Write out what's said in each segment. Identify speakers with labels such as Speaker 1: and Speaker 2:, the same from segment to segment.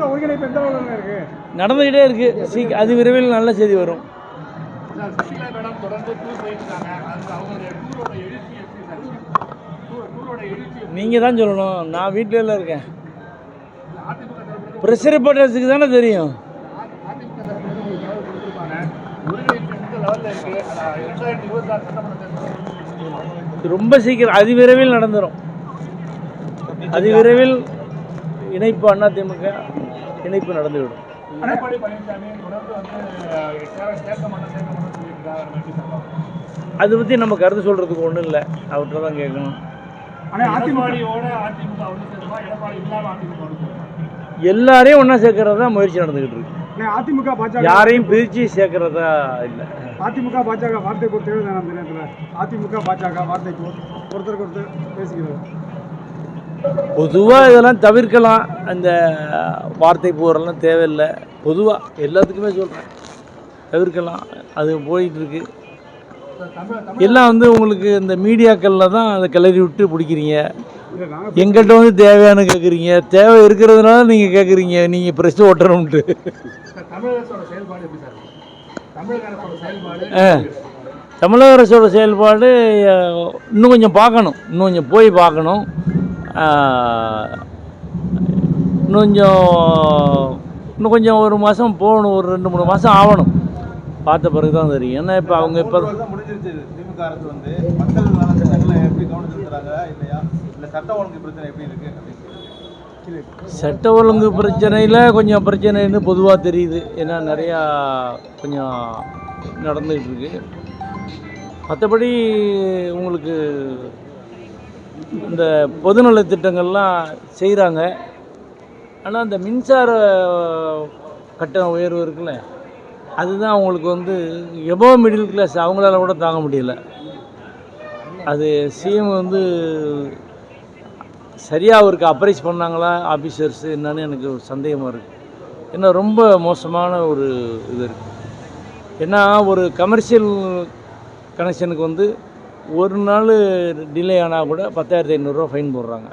Speaker 1: அதிமுக ஒருங்கிணைப்பு எந்த அளவுக்கு இருக்கு?
Speaker 2: நடந்துக்கிட்டே இருக்குது சீக் அது விரைவில் நல்ல செய்தி வரும். நீங்கள் தான் சொல்லணும். நான் வீட்டில் இருக்கேன். ப்ரெஸ் ரிப்போர்ட்டர்ஸுக்கு தானே தெரியும். ரொம்ப சீக்கிரம் அதி விரைவில் நடந்துடும் அதி விரைவில் இணைப்பு அதிமுக இணைப்பு நடந்துவிடும்.
Speaker 3: எடப்பாடி பழனிசாமி தொடர்ந்து வந்து அஹ், சேர- சேர்க்க மாட்டேன் சேர்க்க மாட்டேன்னு சொல்லிட்டு இருக்காரு எப்படி சார்
Speaker 2: அதை பற்றி நம்ம கருத்து சொல்கிறதுக்கு ஒன்றும் இல்லை. அவர்கிட்ட தான் கேட்கணும். எல்லாரையும் ஒன்றா சேர்க்கறது தான் முயற்சி நடந்துக்கிட்டு இருக்கு.
Speaker 1: அதிமுக பாஜக
Speaker 2: யாரையும் பிரித்து சேர்க்கறதா இல்லை.
Speaker 1: அதிமுக பாஜக வார்த்தை நேரத்தில் அதிமுக பாஜக வார்த்தை ஒருத்தருக்கு ஒருத்தர் பேசிக்கிறது
Speaker 2: பொதுவாக இதெல்லாம் தவிர்க்கலாம். அந்த வார்த்தை போரெல்லாம் தேவையில்லை. பொதுவாக எல்லாத்துக்குமே சொல்கிறேன் தவிர்க்கலாம். அது போயிட்டுருக்கு. எல்லாம் வந்து உங்களுக்கு இந்த மீடியாக்களில் தான் அதை கிளறி விட்டு பிடிக்கிறீங்க. எங்கள்கிட்ட வந்து தேவையான கேட்குறீங்க தேவை இருக்கிறதுனால நீங்கள் கேட்குறீங்க நீங்கள் ப்ரெஸ் ஓட்டணும்ட்டு.
Speaker 3: தமிழக அரசோட செயல்பாடு
Speaker 2: இன்னும் கொஞ்சம் பார்க்கணும். இன்னும் கொஞ்சம் போய் பார்க்கணும். கொஞ்சம் இன்னும் கொஞ்சம் ஒரு மாதம் போகணும் ஒரு ரெண்டு மூணு மாதம் ஆகணும். பார்த்த பிறகு தான் தெரியும். ஏன்னா இப்போ அவங்க இப்போ
Speaker 4: வந்து. சட்ட ஒழுங்கு
Speaker 2: பிரச்சனையில் கொஞ்சம் பிரச்சனைன்னு பொதுவாக தெரியுது. ஏன்னா நிறையா கொஞ்சம் நடந்துகிட்டு இருக்கு. மற்றபடி உங்களுக்கு இந்த பொதுநல திட்டங்கள்லாம் செய்கிறாங்க ஆனால் அந்த மின்சார கட்டண உயர்வு இருக்குல்ல அதுதான் அவங்களுக்கு வந்து எபோ மிடில் கிளாஸ் அவங்களால கூட தாங்க முடியல. அது சிஎம் வந்து சரியாக அவருக்கு அப்ரைஸ் பண்ணாங்களா ஆஃபீஸர்ஸ் என்னன்னு எனக்கு ஒரு சந்தேகமாக இருக்குது ஏன்னா ரொம்ப மோசமான ஒரு இது இருக்குது ஏன்னா ஒரு கமர்ஷியல் கனெக்ஷனுக்கு வந்து ஒரு நாள் டிலே ஆனால் கூட பத்தாயிரத்தி ஐநூறுரூவா ஃபைன் போடுறாங்க.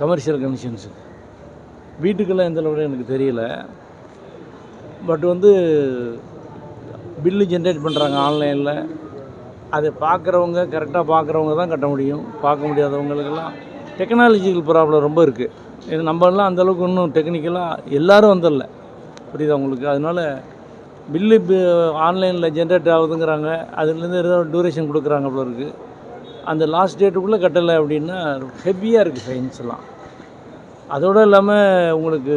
Speaker 2: கமர்ஷியல் கமிஷன்ஸுக்கு வீட்டுக்கெல்லாம் எந்த அளவுக்கு எனக்கு தெரியல. பட் வந்து பில்லு ஜென்ரேட் பண்ணுறாங்க ஆன்லைனில் அதை பார்க்குறவங்க கரெக்டாக பார்க்குறவங்க தான் கட்ட முடியும். பார்க்க முடியாதவங்களுக்கெல்லாம் டெக்னாலஜிக்கல் ப்ராப்ளம் ரொம்ப இருக்குது இது நம்மலாம் அந்தளவுக்கு இன்னும் டெக்னிக்கலாக எல்லோரும் வந்துடல புரியுதா உங்களுக்கு? அதனால் பில்லு ஆன்லைனில் ஜென்ரேட் ஆகுதுங்கிறாங்க. அதுலேருந்து ஏதோ டூரேஷன் கொடுக்குறாங்க போல இருக்குது அந்த லாஸ்ட் டேட்டுக்குள்ளே கட்டலை அப்படின்னா ஹெவியாக இருக்குது ஃபைன்ஸ்லாம் அதோடு இல்லாமல் உங்களுக்கு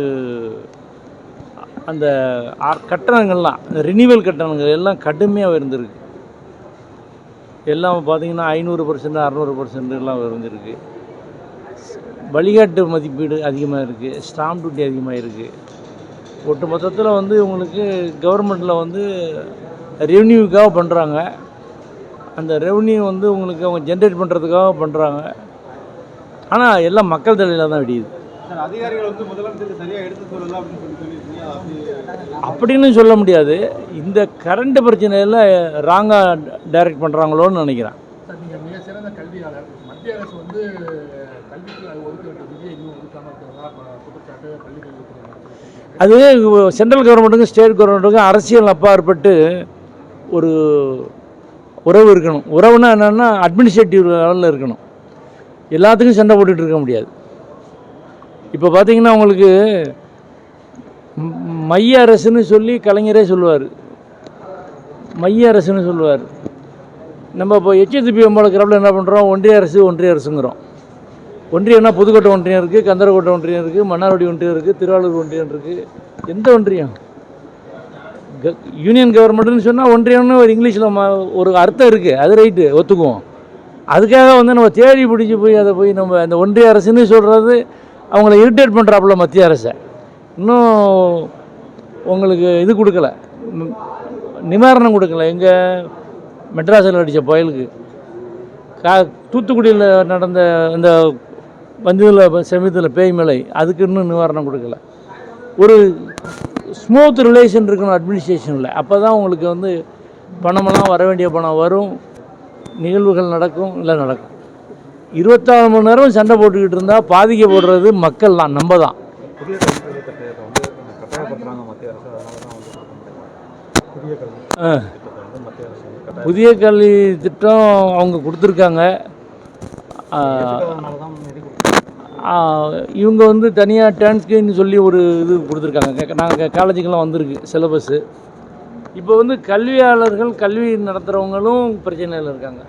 Speaker 2: அந்த கட்டணங்கள்லாம் கட்டணங்கள்லாம் ரினிவல் கட்டணங்கள் எல்லாம் கடுமையாக இருந்திருக்கு எல்லாம் பார்த்தீங்கன்னா ஐநூறு பர்சன்ட் அறநூறு பர்சன்ட் எல்லாம் இருந்திருக்கு வழிகாட்டு மதிப்பீடு அதிகமாக இருக்குது ஸ்டாம்ப் டியூட்டி அதிகமாக இருக்குது ஒட்டு மொத்தத்தில் வந்து உங்களுக்கு கவர்மெண்ட்டில் வந்து ரெவன்யூக்காக பண்ணுறாங்க அந்த ரெவன்யூ வந்து உங்களுக்கு அவங்க ஜென்ரேட் பண்ணுறதுக்காக பண்ணுறாங்க ஆனால் எல்லாம் மக்கள் தலையில் தான் வெடியுது.
Speaker 4: அப்படின்னு சொல்ல
Speaker 2: முடியாது. இந்த கரண்ட் பிரச்சனையில் ராங்காக டைரக்ட் பண்ணுறாங்களோன்னு நினைக்கிறேன்.
Speaker 3: அது
Speaker 2: சென்ட்ரல் கவர்மெண்ட்டுக்கும் ஸ்டேட் கவர்மெண்ட்டுக்கும் அரசியல் அப்பாற்பட்டு ஒரு உறவு இருக்கணும். உறவுனா என்னென்னா அட்மினிஸ்ட்ரேட்டிவ் லெவலில் இருக்கணும். எல்லாத்துக்கும் சண்டை போட்டுட்டு இருக்க முடியாது. இப்போ பார்த்தீங்கன்னா உங்களுக்கு மைய அரசுன்னு சொல்லி கலைஞரே சொல்லுவார். மைய அரசுன்னு சொல்லுவார். நம்ம இப்போ எச்எஸ்பி அம்பாளுக்கிறப்பல என்ன பண்ணுறோம் ஒன்றிய அரசு ஒன்றிய அரசுங்கிறோம். ஒன்றியம்னா புதுக்கோட்டை ஒன்றியம் இருக்குது கந்தரக்கோட்டை ஒன்றியம் இருக்குது மன்னார்வடி ஒன்றியம் இருக்குது திருவாரூர் ஒன்றியம் இருக்குது எந்த ஒன்றியம்? க- யூனியன் கவர்மெண்ட்னு சொன்னால் ஒன்றியம்னு ஒரு இங்கிலீஷில் ஒரு அர்த்தம் இருக்குது அது ரைட்டு ஒத்துக்குவோம். அதுக்காக வந்து நம்ம தேடி பிடிச்சி போய் அதை போய் நம்ம அந்த ஒன்றிய அரசுன்னு சொல்கிறது அவங்கள இரிட்டேட் பண்ணுறாப்புல மத்திய அரசை. இன்னும் உங்களுக்கு இது கொடுக்கல. நிவாரணம் கொடுக்கல. எங்கே மெட்ராஸில் அடித்த புயலுக்கு. கா தூத்துக்குடியில் நடந்த இந்த வந்ததில் சமயத்தில் பேய் மலை அதுக்கு இன்னும் நிவாரணம் கொடுக்கல. ஒரு ஸ்மூத் ரிலேஷன் இருக்கணும் அட்மினிஸ்ட்ரேஷனில் அப்போ தான் உங்களுக்கு வந்து பணமெல்லாம் வர வேண்டிய பணம் வரும் நிகழ்வுகள் நடக்கும் இல்லை நடக்கும். இருபத்தாறு மணி நேரம் சண்டை போட்டுக்கிட்டு இருந்தால் பாதிக்கப்படுறது மக்கள் தான் நம்ம தான்.
Speaker 1: புதிய கல்வி
Speaker 2: திட்டம் அவங்க கொடுத்துருக்காங்க. இவங்க வந்து தனியாக டிரான்ஸ்கின்னு சொல்லி ஒரு இது கொடுத்துருக்காங்க. நாங்கள் காலேஜுக்கெல்லாம் வந்திருக்கு சிலபஸ்ஸு இப்போ வந்து கல்வியாளர்கள் கல்வி நடத்துகிறவங்களும் பிரச்சனையில் இருக்காங்க.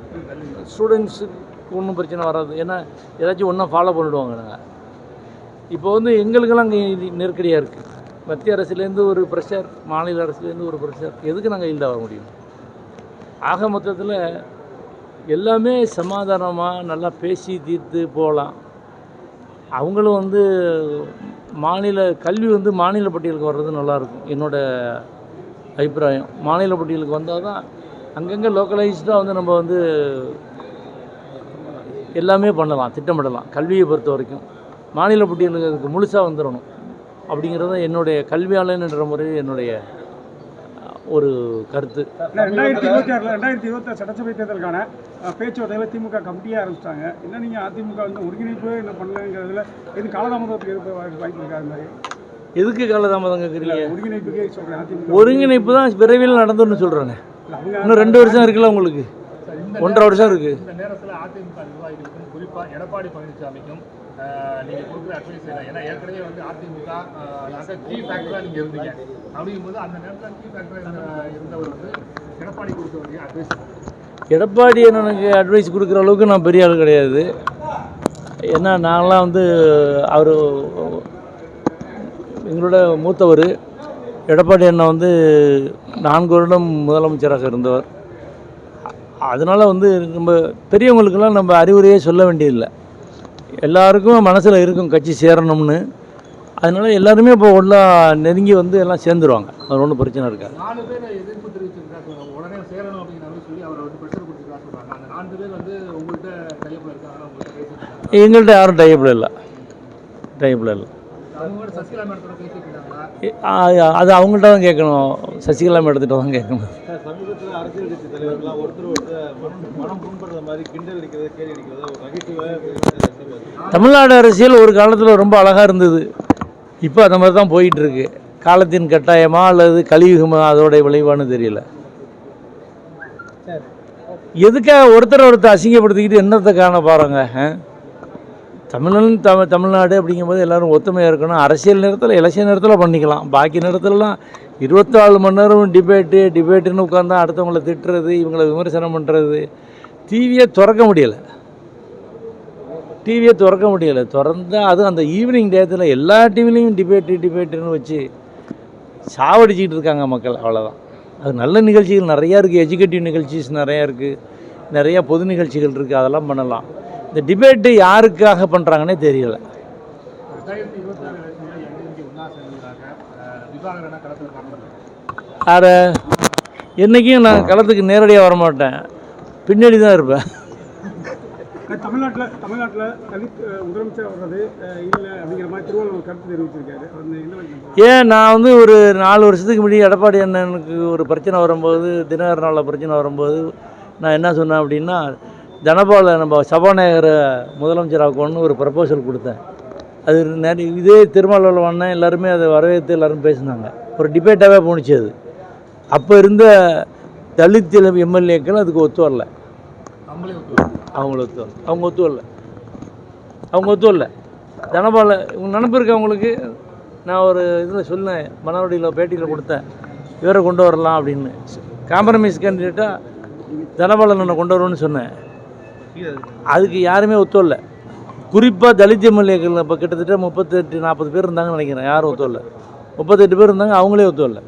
Speaker 2: ஸ்டூடெண்ட்ஸுக்கு ஒன்றும் பிரச்சனை வராது. ஏன்னா ஏதாச்சும் ஒன்றா ஃபாலோ பண்ணிடுவாங்க நாங்கள் இப்போ வந்து எங்களுக்கெல்லாம் அங்கே நெருக்கடியாக இருக்குது மத்திய அரசுலேருந்து ஒரு ப்ரெஷர் மாநில அரசுலேருந்து ஒரு ப்ரெஷர் எதுக்கு நாங்கள் ஈல்டாக வர முடியும்? ஆக மொத்தத்தில் எல்லாமே சமாதானமாக நல்லா பேசி தீர்த்து போகலாம். அவங்களும் வந்து மாநில கல்வி வந்து மாநில பட்டியலுக்கு வர்றது நல்லாயிருக்கும். என்னோடய அபிப்பிராயம். மாநில பட்டியலுக்கு வந்தால் தான் அங்கங்கே லோக்கலைஸ்டாக வந்து நம்ம வந்து எல்லாமே பண்ணலாம் திட்டமிடலாம். கல்வியை பொறுத்த வரைக்கும். மாநில பட்டியலுக்கு அதுக்கு முழுசாக வந்துடணும். அப்படிங்கிறது தான் என்னுடைய கல்வியாளன்ன்ற முறையில் என்னுடைய ஒரு கருத்து.
Speaker 1: இல்லை ரெண்டாயிரத்தி இருபத்தி ஆறில் ரெண்டாயிரத்தி இருபத்தாறு சட்டசபை தேர்தலுக்கான அஹ், பேச்சுவார்த்தைகளை திமுக கமிட்டியே ஆரம்பிச்சிட்டாங்க. என்ன நீங்கள் அதிமுக வந்து ஒருங்கிணைப்பு என்ன பண்ணலங்கிறதுல எது காலதாமதத்துக்கு எதுக்கு வாய்ப்பு வாய்ப்பு இருக்கா மாதிரி?
Speaker 2: எதுக்கு காலதாமதம் கேட்குறீங்க
Speaker 1: ஒருங்கிணைப்புக்கே சொல்கிறேன்
Speaker 2: ஒருங்கிணைப்பு தான் விரைவில் நடந்துன்னு சொல்கிறேனே
Speaker 1: இல்ல, அவங்க
Speaker 2: இன்னும் ரெண்டு வருஷம் இருக்குல்ல உங்களுக்கு? ஒன்றரை வருஷம் இருக்குது
Speaker 3: இந்த குறிப்பாக எடப்பாடி பழனிசாமிக்கும் நீங்கள் கொடுக்குற அட்வைஸ் என்ன ஏன்னா ஏற்கனவே வந்து அதிமுக நாங்கள் கீ ஃபேக்டராக நீங்கள் இருந்தீங்க. அப்படிங்கும்போது அந்த நேரத்தில் கீ ஃபேக்டராக இருந்தவர் வந்து எடப்பாடி கொடுக்க வேண்டிய அட்வைஸ்
Speaker 2: எடப்பாடி எனக்கு அட்வைஸ் கொடுக்குற அளவுக்கு நான் பெரிய ஆள் கிடையாது. ஏன்னா நாங்களாம் வந்து அவர் எங்களோட மூத்தவர். எடப்பாடி அண்ணன் வந்து நான்கு வருடம் முதலமைச்சராக இருந்தவர். அதனால் வந்து நம்ம பெரியவங்களுக்கெல்லாம் நம்ம அறிவுரையே சொல்ல வேண்டியதில்லை. எல்லாருக்கும் மனசில் இருக்கும் கட்சி சேரணும்னு. அதனால் எல்லாருமே இப்போ ஒன்றா நெருங்கி வந்து எல்லாம் சேர்ந்துருவாங்க. அது ஒன்றும் பிரச்சனை இருக்காது. எங்கள்கிட்ட யாரும் டைப்பில் இல்லை. டைப்பில் இல்லை. அது அவங்கள்ட்ட தான் கேட்கணும். சசிகலா மேடத்திட்ட தான் கேட்கணும். தமிழ்நாடு அரசியல் ஒரு காலத்தில் ரொம்ப அழகாக இருந்தது. இப்போ அந்த மாதிரி தான் போயிட்டு இருக்கு காலத்தின் கட்டாயமா அல்லது கலியுகமா அதோட விளைவான்னு தெரியல. எதுக்காக ஒருத்தர் ஒருத்தர் அசிங்கப்படுத்திக்கிட்டு என்னத்தை காண பாருங்க தமிழன் தமிழ் தமிழ்நாடு அப்படிங்கும்போது எல்லோரும் ஒத்துமையாக இருக்கணும். அரசியல் நேரத்தில் எலெக்ஷன் நேரத்தில் பண்ணிக்கலாம். பாக்கி நேரத்துலலாம் இருபத்தாலு மணி நேரம் டிபேட்டு டிபேட்டுன்னு உட்காந்தா அடுத்தவங்கள திட்டுறது இவங்களை விமர்சனம் பண்ணுறது டிவியை திறக்க முடியலை. டிவியை திறக்க முடியலை. திறந்தால் அதுவும் அந்த ஈவினிங் டேத்தில் எல்லா டிவிலையும் டிபேட்டு டிபேட்டுன்னு வச்சு சாவடிச்சிக்கிட்டு இருக்காங்க மக்கள். அவ்வளோதான் அது நல்ல நிகழ்ச்சிகள் நிறையா இருக்குது எஜுகேட்டிவ் நிகழ்ச்சிஸ் நிறையா இருக்குது நிறையா பொது நிகழ்ச்சிகள் இருக்குது அதெல்லாம் பண்ணலாம். இந்த டிபேட்டு யாருக்காக பண்ணுறாங்கன்னே தெரியல. வேறு என்றைக்கும் நான் களத்துக்கு நேரடியாக வரமாட்டேன். பின்னாடி தான் இருப்பேன்.
Speaker 1: தமிழ்நாட்டில் தமிழ்நாட்டில் தலித் அஹ், முதலமைச்சர் வர்றது அஹ், இல்லை அப்படிங்கிற மாதிரி திருவள்ளுவர் கருத்து தெரிவிச்சிருக்காரு. அந்த என்ன வழி
Speaker 2: ஏன் நான் வந்து ஒரு நாலு வருஷத்துக்கு முன்னாடி எடப்பாடி அண்ணனுக்கு ஒரு பிரச்சனை வரும்போது தினகர் நாளில் பிரச்சனை வரும்போது நான் என்ன சொன்னேன் அப்படின்னா தனபால நம்ம சபாநாயகரை முதலமைச்சராக்கணும்னு ஒரு ப்ரப்போசல் கொடுத்தேன். அது நிறைய இதே திருமாவளவன் எல்லாருமே அதை வரவேற்று எல்லாரும் பேசினாங்க. ஒரு டிபேட்டாகவே போணுச்சு அது. அப்போ இருந்த தலித் எம்எல்ஏக்கள் அதுக்கு ஒத்து வரல. அவங்கள ஒத்து வரல. அவங்க ஒத்து வரல. அவங்க ஒத்து வரல. தனபால உங்க நினப்பு இருக்கு அவங்களுக்கு நான் ஒரு இதில் சொன்னேன் மணவடியில் பேட்டியில் கொடுத்தேன். இவரை கொண்டு வரலாம் அப்படின்னு. காம்ப்ரமைஸ் கேண்டிடேட்டாக தனபாலனை கொண்டு வருவேன்னு சொன்னேன். அதுக்கு யாருமே ஒத்து குறிப்பாக தலித் எம்எல்ஏக்கள் இப்போ கிட்டத்தட்ட முப்பத்தெட்டு நாற்பது பேர் இருந்தாங்கன்னு நினைக்கிறேன். யாரும் ஒத்து முப்பத்தெட்டு பேர் இருந்தாங்க அவங்களே ஒத்து